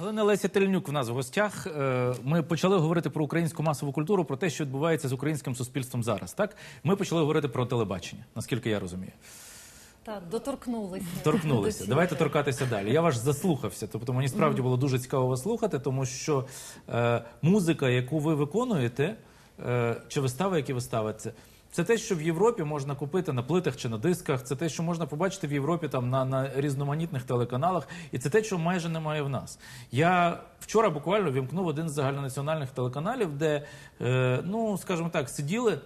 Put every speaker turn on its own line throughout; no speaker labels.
Галина Леся Тельнюк в нас в гостях. Е, Ми почали говорити про українську масову культуру, про те, що відбувається з українським суспільством зараз. Так ми почали говорити про телебачення, наскільки я розумію.
Так, доторкнулися.
Торкнулися. Давайте торкатися далі. Я ваш заслухався. Тобто мені справді було дуже цікаво вас слухати, тому що е, музика, яку ви виконуєте, е, чи вистави, які ви ставите, це те, що в Європі можна купити на плитах чи на дисках. Це те, що можна побачити в Європі там на, на різноманітних телеканалах, і це те, чого майже немає в нас. Я вчора буквально вімкнув один з загальнонаціональних телеканалів, де, е, ну скажімо так, сиділи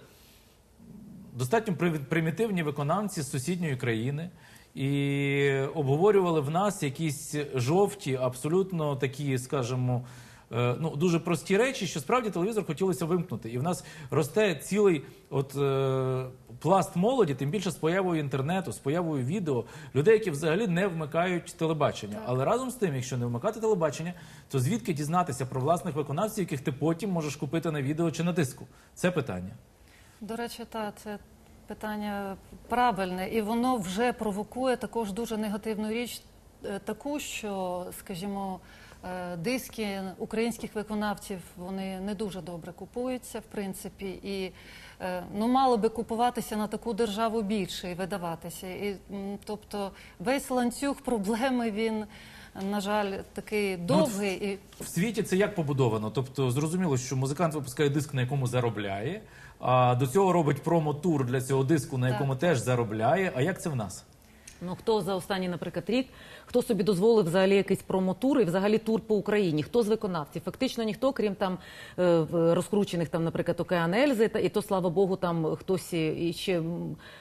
достатньо примітивні виконавці з сусідньої країни. І обговорювали в нас якісь жовті, абсолютно такі, скажімо, ну дуже прості речі, що справді телевізор хотілося вимкнути. І в нас росте цілий от е, пласт молоді, тим більше з появою інтернету, з появою відео, людей, які взагалі не вмикають телебачення. Але разом з тим, якщо не вмикати телебачення, то звідки дізнатися про власних виконавців, яких ти потім можеш купити на відео чи на диску? Це питання.
До речі, та це питання правильне, і воно вже провокує також дуже негативну річ, е, таку, що, скажімо, е, диски українських виконавців вони не дуже добре купуються, в принципі, і е, ну мало би купуватися на таку державу більше і видаватися. І тобто весь ланцюг проблеми він. На жаль, такий довгий і
В світі це як побудовано? Тобто зрозуміло, що музикант випускає диск, на якому заробляє, а до цього робить промо-тур для цього диску, на
Так.
якому теж заробляє. А як це в нас?
Ну хто за останній, наприклад, рік, хто собі дозволив взагалі якийсь промотур і взагалі тур по Україні? Хто з виконавців? Фактично ніхто, крім там е, розкручених там, наприклад, Океан Ельзи, та і то слава Богу, там хтось і ще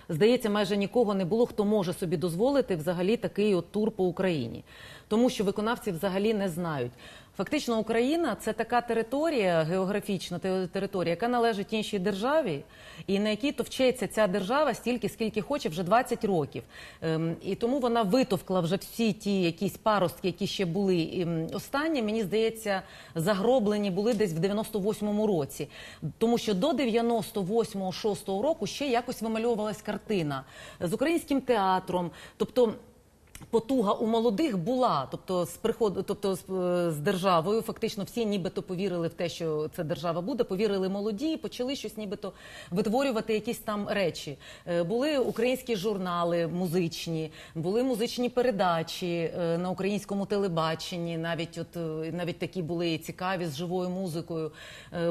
здається, майже нікого не було, хто може собі дозволити взагалі такий от тур по Україні, тому що виконавці взагалі не знають. Фактично, Україна це така територія, географічна територія, яка належить іншій державі, і на якій товчеться ця держава стільки, скільки хоче, вже 20 років. Ем, і тому вона витовкла вже всі ті якісь паростки, які ще були ем, останні. Мені здається, загроблені були десь в 98-му році. Тому що до 98-го, 6-го року ще якось вимальовувалась картина з українським театром. Тобто. Потуга у молодих була, тобто з приходу, тобто з, е, з державою, фактично всі нібито повірили в те, що це держава буде. Повірили молоді, і почали щось нібито витворювати якісь там речі. Е, Були українські журнали музичні, були музичні передачі е, на українському телебаченні. Навіть от навіть такі були цікаві з живою музикою.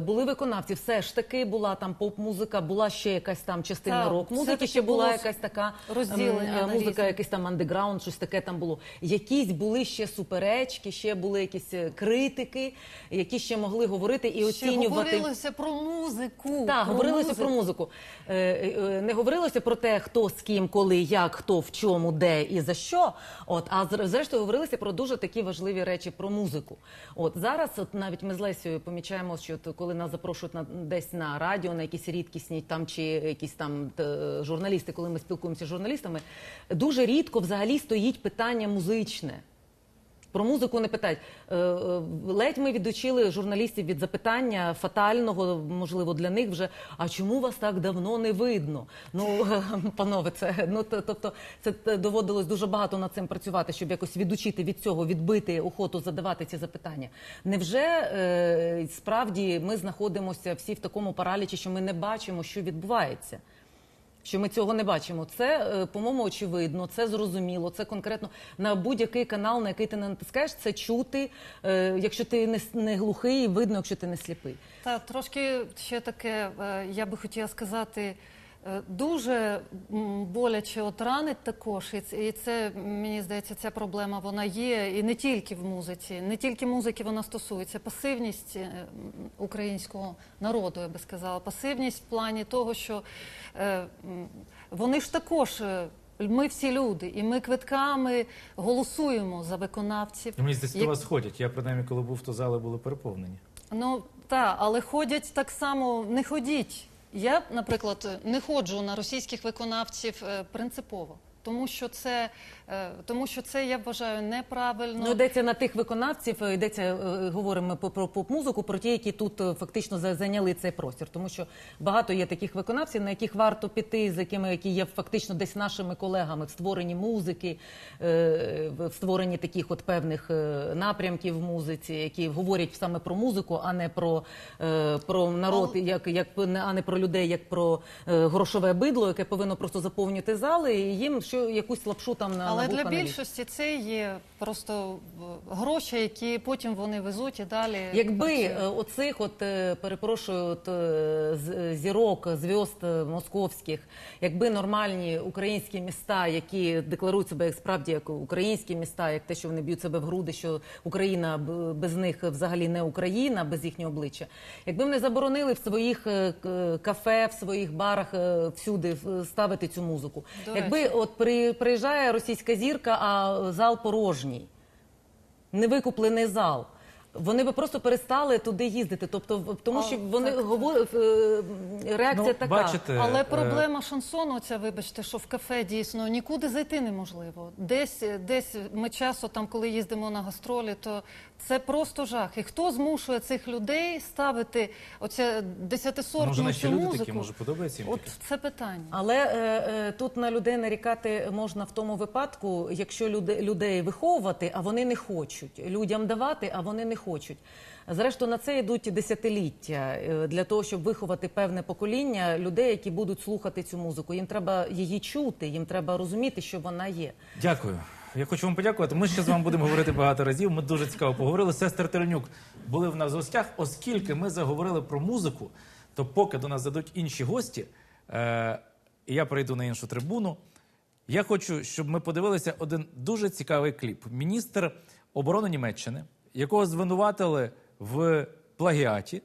Були виконавці. Все ж таки була там поп-музика, була ще якась там частина рок-музики. Ще була якась така ем,
розділення
музика, якийсь там андеграунд, щось таке там було. Якісь були ще суперечки, ще були якісь е, критики, які ще могли говорити і
ще
оцінювати.
говорилося про музику.
Так, говорилося про музику. Е, е, Не говорилося про те, хто з ким, коли, як, хто в чому, де і за що. От, а зрештою говорилося про дуже такі важливі речі про музику. От зараз, от навіть ми з Лесією помічаємо, що от коли нас запрошують на десь на радіо, на якісь рідкісні там чи якісь там журналісти, коли ми спілкуємося з журналістами, дуже рідко взагалі стоїть питання музичне. Про музику не питають. Е, е, Ледь ми відучили журналістів від запитання фатального, можливо, для них вже. А чому вас так давно не видно? Ну, панове, це ну тобто, це доводилось дуже багато над цим працювати, щоб якось відучити від цього, відбити охоту задавати ці запитання. Невже е, справді ми знаходимося всі в такому паралічі, що ми не бачимо, що відбувається? Що ми цього не бачимо. Це, е, по-моєму, очевидно, це зрозуміло, це конкретно на будь-який канал, на який ти не натискаєш, це чути, е, якщо ти не, глухий, видно, якщо ти не сліпий.
Та трошки ще таке, е, я би хотіла сказати, дуже боляче от ранить також, і це, і це, мені здається, ця проблема вона є і не тільки в музиці, не тільки музики вона стосується. Пасивність е, українського народу, я би сказала, пасивність в плані того, що е, вони ж також. е, Ми всі люди, і ми квитками голосуємо за виконавців.
Мені здається, до
Як-
вас ходять. Я принаймні, коли був, то зали були переповнені.
Ну так, але ходять так само, не ходіть. Я, наприклад, не ходжу на російських виконавців е, принципово. Тому що це, е, тому що це я вважаю неправильно.
Ну, йдеться на тих виконавців, е, йдеться, е, говоримо про, поп-музику, про ті, які тут фактично за- зайняли цей простір. Тому що багато є таких виконавців, на яких варто піти, з якими які є фактично десь нашими колегами в створенні музики, в створенні таких от певних напрямків в музиці, які говорять саме про музику, а не про, про народ, як, як а не про людей, як про грошове бидло, яке повинно просто заповнювати зали, і їм що якусь лапшу там на
Але
на
для більшості це є просто е, гроші, які потім вони везуть і далі.
Якби е, оцих, от е, перепрошую, от, зірок, зв'язд московських, якби нормальні українські міста, які декларують себе як справді як українські міста, як те, що вони б'ють себе в груди, що Україна без них взагалі не Україна, без їхнього обличчя. Якби вони заборонили в своїх кафе, в своїх барах всюди ставити цю музику.
До
Якби от при- приїжджає російська зірка, а зал порожній невикуплений зал. Вони би просто перестали туди їздити. Тобто, тому
А,
що вони
так, так.
говорять, е, реакція
Ну,
така.
бачите,
Але
е,
проблема шансону, ця, вибачте, що в кафе дійсно нікуди зайти неможливо. Десь, десь ми часто там, коли їздимо на гастролі, то це просто жах. І хто змушує цих людей ставити оце
Може,
десятисортну
наші
цю
люди
музику?
такі, може, подобається їм
От
таке?
це питання.
Але е, е, тут на людей нарікати можна в тому випадку, якщо люди, людей виховувати, а вони не хочуть, людям давати, а вони не хочуть. Зрештою, на це йдуть десятиліття е, для того, щоб виховати певне покоління людей, які будуть слухати цю музику. Їм треба її чути, їм треба розуміти, що вона є.
Дякую. Я хочу вам подякувати. Ми ще з вами будемо говорити багато разів. Ми дуже цікаво поговорили. Сестер Теренюк були в нас в гостях. Оскільки ми заговорили про музику, то поки до нас зайдуть інші гості, е, я перейду на іншу трибуну. Я хочу, щоб ми подивилися один дуже цікавий кліп. Міністр оборони Німеччини, якого звинуватили в плагіаті.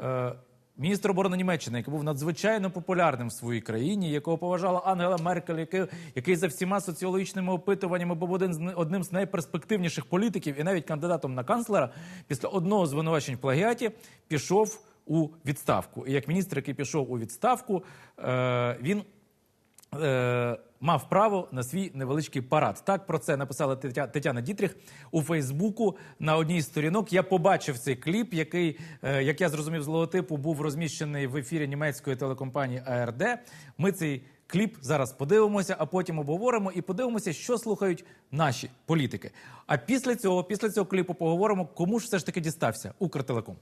Е, Міністр оборони Німеччини, який був надзвичайно популярним в своїй країні, якого поважала Ангела Меркель, який, який за всіма соціологічними опитуваннями був один з одним з найперспективніших політиків і навіть кандидатом на канцлера, після одного звинувачень в плагіаті пішов у відставку. І як міністр, який пішов у відставку, е, він е, мав право на свій невеличкий парад. Так про це написала Тетя- Тетяна Дітріх у Фейсбуку на одній з сторінок. Я побачив цей кліп, який, е, як я зрозумів, з логотипу був розміщений в ефірі німецької телекомпанії АРД. Ми цей кліп зараз подивимося, а потім обговоримо і подивимося, що слухають наші політики. А після цього, після цього кліпу, поговоримо, кому ж все ж таки дістався Укртелеком.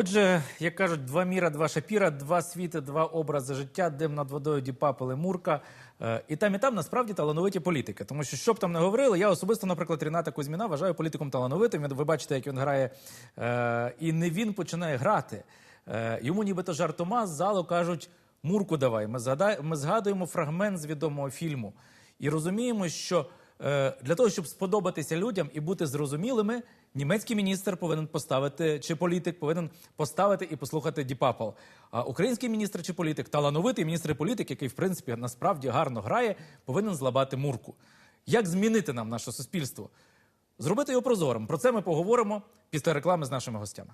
Отже, як кажуть, два міра, два шапіра, два світи, два образи життя, дим над водою Діпапели Мурка. Е, І там, і там насправді талановиті політики. Тому що, що б там не говорили, я особисто, наприклад, Ріната Кузьміна вважаю політиком талановитим. Ви бачите, як він грає. Е, І не він починає грати. Е, Йому нібито жартома з залу кажуть: Мурку давай. Ми згадуємо фрагмент з відомого фільму. І розуміємо, що для того, щоб сподобатися людям і бути зрозумілими, німецький міністр повинен поставити чи політик повинен поставити і послухати Діпапал. А український міністр чи політик, талановитий міністр і політик, який в принципі насправді гарно грає, повинен злабати мурку. Як змінити нам наше суспільство? Зробити його прозорим. Про це ми поговоримо після реклами з нашими гостями.